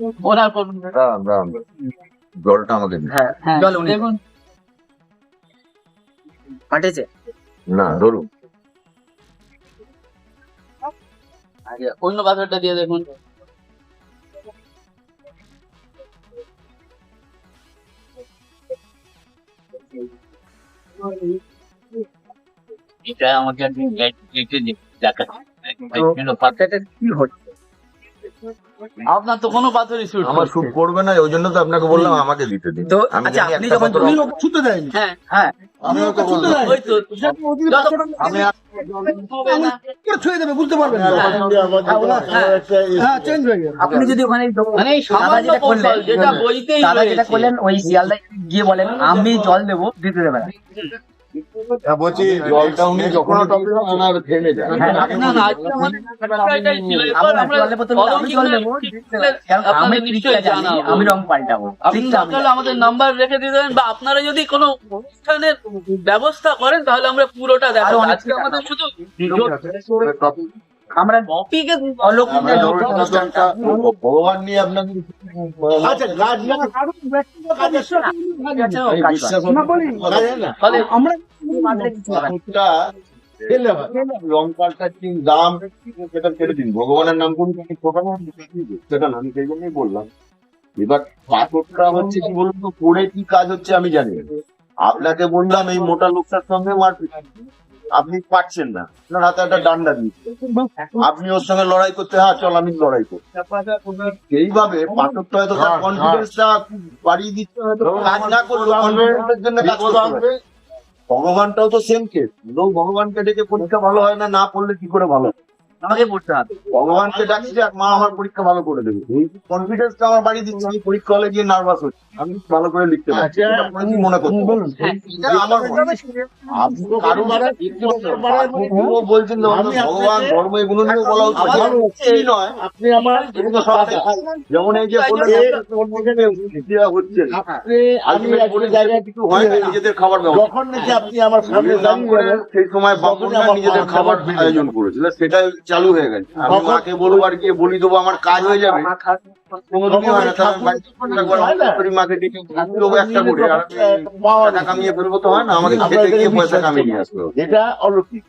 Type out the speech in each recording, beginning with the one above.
দাঁড়ান, দাঁড়ান। জলটা আমাকে দিন। হ্যাঁ হ্যাঁ। চল উনি দেখুন। ফাটেছে না ধরুন। আচ্ছা, অন্য পাথরটা দিয়ে দেখুন। এটা আমাকে একদিন কেটে দেখাচ্ছে। কি হচ্ছে? আপনার তো কোনো পাথরই শুট আমার শুট করবে না ওই জন্য তো আপনাকে বললাম আমাকে দিতে দিন। তো আচ্ছা আপনি যখন পাথর- ছুটতে দেয়নি। হ্যাঁ। হ্যাঁ। আমি ওকে বললাম। ওই তো আমি হবে না করে ছুঁয়ে দেবে বুঝতে পারবেন হ্যাঁ। চেঞ্জ হয়ে গেছে আপনি যদি ওখানে মানে সামান্য যেটা করলেন যেটা বইতেই দাদা যেটা করলেন ওই শিয়ালদা গিয়ে বলেন আমি জল দেবো দিতে দেবে না। বলছি হ্যাঁ, না না আজকে আমাদের নাম্বার রেখে দিতেন বা আপনারা যদি কোনো অনুষ্ঠানের ব্যবস্থা করেন তাহলে আমরা পুরোটা দেখো আজকে আমাদের শুধু আমরা ভগবান নিয়ে আপনাকে আচ্ছা করে। আমরা। লঙ্কাটা দাম? সেটা ছেড়ে দিন। ভগবানের নাম কোন সেটা না আমি সেই জন্যই বললাম। এবার পাথরটা হচ্ছে কি বলুন তো পড়ে কি কাজ হচ্ছে আমি জানি না। আপনাকে বললাম এই মোটা লোকটার সঙ্গে মারপিট। আপনি পারছেন না। আপনার হাতে একটা ডান্ডা দিয়েছে আপনি ওর সঙ্গে লড়াই করতে হ্যাঁ চল আমি লড়াই করি এইভাবে পাঠকটা হয়তো তার কনফিডেন্সটা বাড়িয়ে দিচ্ছে হয়তো কাজ না করল কনফিডেন্সের জন্য কাজ করতে ভগবানটাও তো সেম কেস ভগবানকে ডেকে পরীক্ষা ভালো হয় না না পড়লে কি করে ভালো হয়? আমাকে পড়তে হবে। ভগবানকে ডাকছি যে মা আমার পরীক্ষা ভালো করে দেবে। কনফিডেন্সটা আমার বাড়ি দিচ্ছে আমি পরীক্ষা হলে গিয়ে নার্ভাস হচ্ছে। আমি ভালো করে লিখতে পারছি। এটা মনে করতে আমার কারও বলছেন ভগবান ধর্ম এগুলো নিয়ে বলা নয়। আপনি আমার দেখায়। যেমন এই যে হচ্ছে। আমি বলে জায়গায় কিছু হয় না নিজেদের খাবার যখন নাকি আপনি আমার সামনে সামনে দাম করে সেই সময় বাবুরা নিজেদের খাবার আয়োজন করেছিল। সেটা চালু হয়ে গেছে। আমি মাকে বলব আর গিয়ে বলি দেবো আমার কাজ হয়ে যাবে। কোনোদিনই হয় না তাহলে আমি বাড়িতে একবার হঠাৎ করে মাকে ডেকে দেবো একটা করে আর টাকা কামিয়ে ফেলব তো হয় না আমাকে খেতে গিয়ে পয়সা কামিয়ে নিয়ে আসতে এটা অলৌকিক।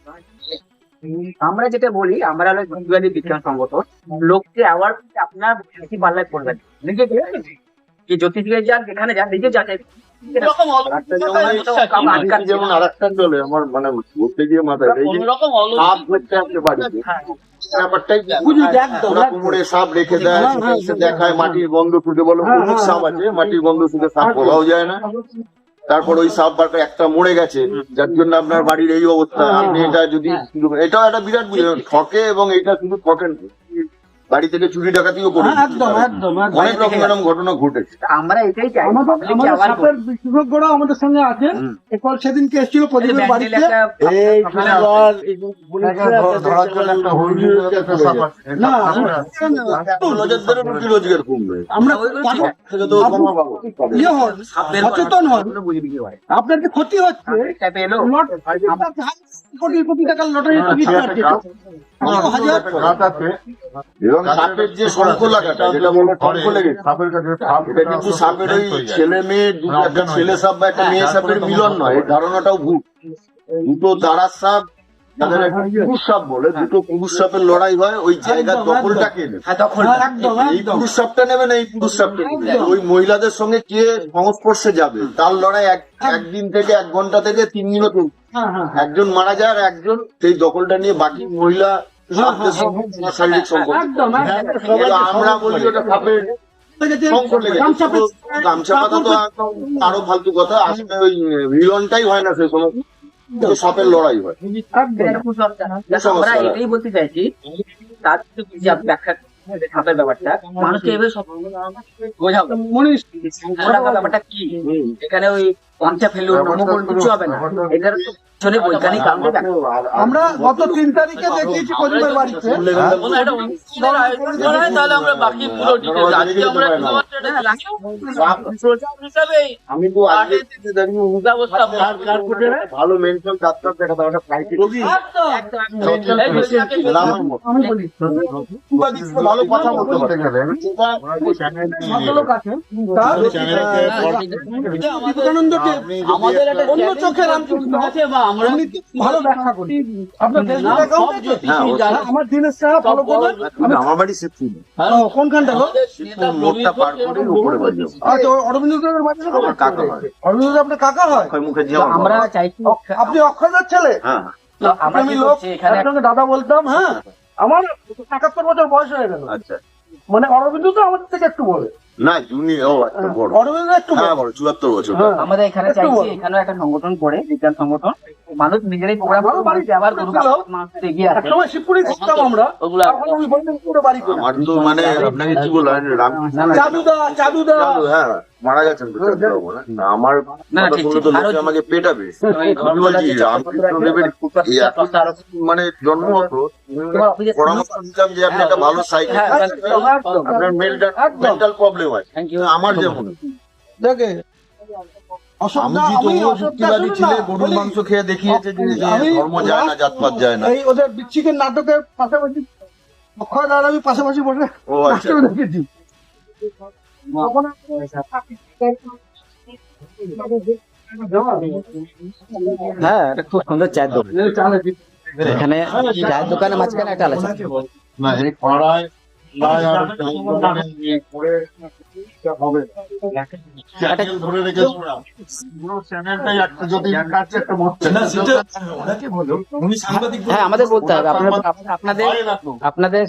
আমরা যেটা বলি আমরা হলো হিন্দুয়ানি বিজ্ঞান সংগঠন। লোককে অ্যাওয়ার্ড আপনার বেশি পাল্লায় পড়বেন নিজে কি জ্যোতিষীয় যান যেখানে যান নিজে যাচাই যেমন আর একটা চলে আমার মানে ঘুরতে গিয়ে মাথায় ব্যাপারটাই বুঝি, ওরা। সাপ রেখে দেয় হ্যাঁ, হ্যাঁ, এসে দেখায় মাটির গন্ধ শুকে বলো হ্যাঁ, অনেক হ্যাঁ, সাপ আছে মাটির গন্ধ শুকে সাপ বলাও যায় না। তারপর ওই সাপ বার একটা মরে গেছে যার জন্য আপনার বাড়ির এই অবস্থা। হ্যাঁ, আপনি এটা যদি এটাও একটা বিরাট বুঝলেন ঠকে এবং এটা শুধু ঠকে না। বাড়ি থেকে চুরি ডাকাতিও করে হ্যাঁ, একদম একদম একদম। অনেক রকম এরকম ঘটনা ঘটেছে। আমরা এটাই চাই। আমাদের কে আমাদের সঙ্গে আছেন। এরপর সেদিনকে এসেছিল প্রদীপের বাড়িতে। আপনারা কি ক্ষতি হচ্ছে? কোটি টাকার লটারি কত হাজার। এবং সাপের যে শঙ্খ লাগাটা যেটা বলে শঙ্খ লেগেছে এটা কিন্তু সাপের ওই ছেলে মেয়ে দুটো একটা ছেলে সাপ বা একটা মেয়ে সাপের মিলন নয় এই ধারণাটাও ভুল দুটো দাঁড়ার সাপ তাদের পুরুষ সাপ বলে দুটো পুরুষ সাপের লড়াই হয় ওই জায়গার একদম, দখলটা কে নেবে? হ্যাঁ এই পুরুষ সাপটা নেবে না এই পুরুষ সাপটা নেবে ওই মহিলাদের সঙ্গে কে সংস্পর্শে যাবে? তার লড়াই এক একদিন থেকে এক ঘণ্টা থেকে তিন দিনও চলবে হ্যাঁ হ্যাঁ একজন মারা যায় আর একজন সেই দখলটা নিয়ে বাকি মহিলা শারীরিক সম্পর্ক। আমরা বলি ওটা সাপের গামছা তো পাতা তো আরও ফালতু কথা আসলে ওই মিলনটাই হয় না সময়। সাপের লড়াই হয়। আমরা এটাই বলতে চাইছি তার ব্যাখ্যা সাপের ব্যাপারটা। মানুষকে এভাবে সব বোঝাবো ব্যাপারটা কি? এখানে ওই পঞ্চা ফেলুন নমগোল কিছু হবে না। এটার পিছনে বৈজ্ঞানিক আমরা গত তিন তারিখে দেখিয়েছি কলিমের বাড়িতে। হয় তাহলে আমরা বাকি পুরো ডিটেলস আজকে আমরা হিসাবে আমি তো ব্যবস্থা ভালো মেন্টাল ডাক্তার দেখাতে একটা ভালো কথা বলতে পারে। ভদ্রলোক তার আমাদের একটা অন্য চোখে আছে বা আমরা ভালো ব্যাখ্যা করি। আপনার ফেসবুক অ্যাকাউন্ট আছে যারা আমার দিনের সাহা ফলো করবেন আমি আমার বাড়ি শিবপুর ও, কোনখানটা গো মোড়টা পার করে উপরে বাড়ি আচ্ছা অরবিন্দ বাড়ি আমার কাকা হয়। অরবিন্দ আপনার কাকা হয়? অক্ষয় মুখার্জি আমরা চাইছি আপনি অক্ষয়দার ছেলে? হ্যাঁ। আমি লোক একসঙ্গে দাদা বলতাম হ্যাঁ। আমার একাত্তর বছর বয়স হয়ে গেল। আচ্ছা। মানে অরবিন্দ তো আমাদের থেকে একটু বলে না জুনিয়র ও বড়। একটু হ্যাঁ বড় চুয়াত্তর বছর। হ্যাঁ। আমাদের এখানে চাইছি এখানে একটা সংগঠন করে বিজ্ঞান সংগঠন। মানুষ নিজেরাই প্রোগ্রাম ভালো বাড়ি করে আবার গরু। মাছ এগিয়ে আসে একসময় শিবপুরি শিখতাম আমরা। ওগুলা এখন আমি বললাম পুরো বাড়ি করে। আমার তো মানে আপনাকে কি বললাম রামকৃষ্ণ চাদুদা। চাদুদা হ্যাঁ। মারা গেছেন না? না, আমার আমাকে পেটাবে। মানে জন্ম হতো পরামর্শ দিতাম যে আপনি একটা ভালো সাইকেল হ্যাঁ, আপনার মেন্টাল প্রবলেম আছে আমার যেমন দেখে। আমি অসভ্যতা তো আমি যুক্তিবাদী ছিলে গরুর মাংস খেয়ে দেখিয়েছে যে যে ধর্ম যায় না জাতপাত যায় না। ওদের বিচ্ছিকের নাটকের পাশাপাশি অক্ষয় দাদা আমি পাশাপাশি বসে ও আচ্ছা। দেখেছি। হ্যাঁ এটা খুব সুন্দর চায়ের দোকান। এখানে চায়ের মাঝখানে একটা আলাদা হ্যাঁ আমাদের বলতে হবে। আপনাদের। আপনাদের